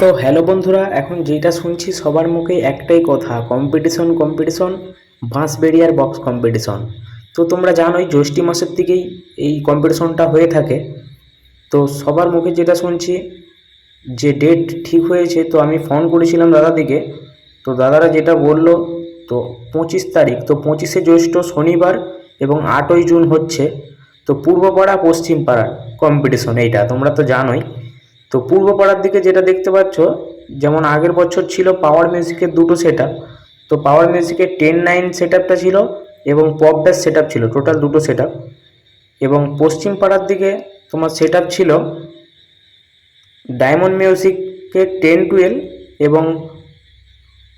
তো হ্যালো বন্ধুরা, এখন যেটা শুনছি সবার মুখে একটাই কথা কম্পিটিশন কম্পিটিশন বাঁশবেড়িয়ার বক্স কম্পিটিশন তো তোমরা জানোই জ্যৈষ্ঠী মাসের দিকেই এই কম্পিটিশনটা হয়ে থাকে। তো সবার মুখে যেটা শুনছি, যে ডেট ঠিক হয়েছে, তো আমি ফোন করেছিলাম দাদাদিকে তো দাদারা যেটা বলল, তো পঁচিশ তারিখ, তো পঁচিশে জ্যৈষ্ঠ শনিবার এবং আটই জুন হচ্ছে। তো পূর্বপাড়া পশ্চিম পাড়া কম্পিটিশন এইটা, তোমরা তো জানোই। তো পূর্ব পাড়ার দিকে যেটা দেখতে পাচ্ছ, যেমন আগের বছর ছিল পাওয়ার মিউজিকের দুটো সেট তো পাওয়ার মিউজিকের টেন নাইন সেট ছিল এবং পপ ব্যাস সেট ছিল টোটাল দুটো সেট এবং পশ্চিম পাড়ার দিকে তোমার সেট ছিল ডায়মন্ড মিউজিকের টেন টুয়েলভ এবং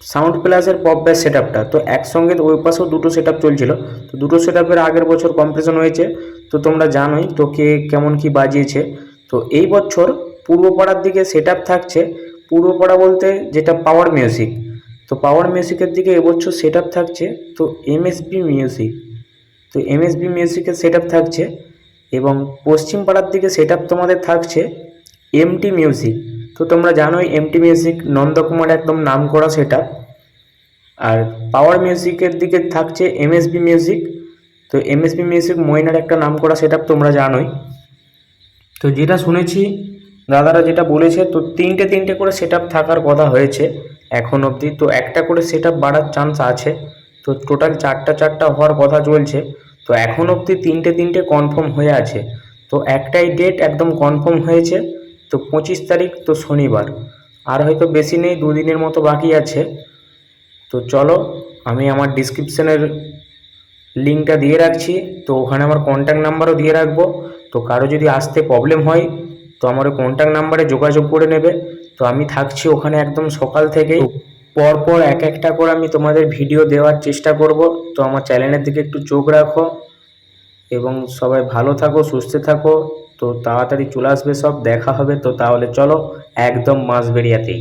সাউন্ড প্লাসের পপ ব্যাস সেট তো একসঙ্গে ওই পাশেও দুটো সেট চলছিল। তো দুটো সেট আগের বছর কম্পিটিশন হয়েছে। তো তোমরা জানোই তো কে কেমন কি বাজিয়েছে। তো এই বছর পূর্বপাড়ার দিকে সেট থাকছে। পূর্বপাড়া বলতে যেটা পাওয়ার মিউজিক তো পাওয়ার মিউজিকের দিকে এবছর সেট থাকছে, তো এমএসবি মিউজিক তো এমএসবি মিউজিকের সেট থাকছে এবং পশ্চিম পাড়ার দিকে সেট তোমাদের থাকছে এমটি মিউজিক তো তোমরা জানোই এমটি মিউজিক নন্দকুমার একদম নাম করা সেট আর পাওয়ার মিউজিকের দিকে থাকছে এমএসবি মিউজিক তো এমএসবি মিউজিক ময়নার একটা নাম করা সেট তোমরা জানোই। তো যেটা শুনেছি দাদারা যেটা বলেছে, তো তিনটে তিনটে করে সেট থাকার কথা হয়েছে এখন অবধি। তো একটা করে সেট বাড়ার চান্স আছে। তো টোটাল চারটা চারটা হওয়ার কথা চলছে। তো এখন অবধি তিনটে তিনটে কনফার্ম হয়ে আছে। তো একটাই ডেট একদম কনফার্ম হয়েছে। তো পঁচিশ তারিখ, তো শনিবার। আর হয়তো বেশি নেই, দুদিনের মতো বাকি আছে। তো চলো, আমি আমার ডিসক্রিপশানের লিঙ্কটা দিয়ে রাখছি। তো ওখানে আমার কন্ট্যাক্ট নাম্বারও দিয়ে রাখব। তো কারও যদি আসতে প্রবলেম হয় তো আমার কন্ট্যাক্ট নাম্বারে যোগাযোগ করে নেবে। তো আমি থাকছি ওখানে একদম সকাল থেকেই। পরপর এক একটা করে আমি তোমাদের ভিডিও দেওয়ার চেষ্টা করব। তো আমার চ্যানেলের দিকে একটু চোখ রাখো এবং সবাই ভালো থাকো, সুস্থ থাকো। তো তাড়াতাড়ি চলে আসবে সব, দেখা হবে। তো তাহলে চলো, একদম মাসবেরিয়াতেই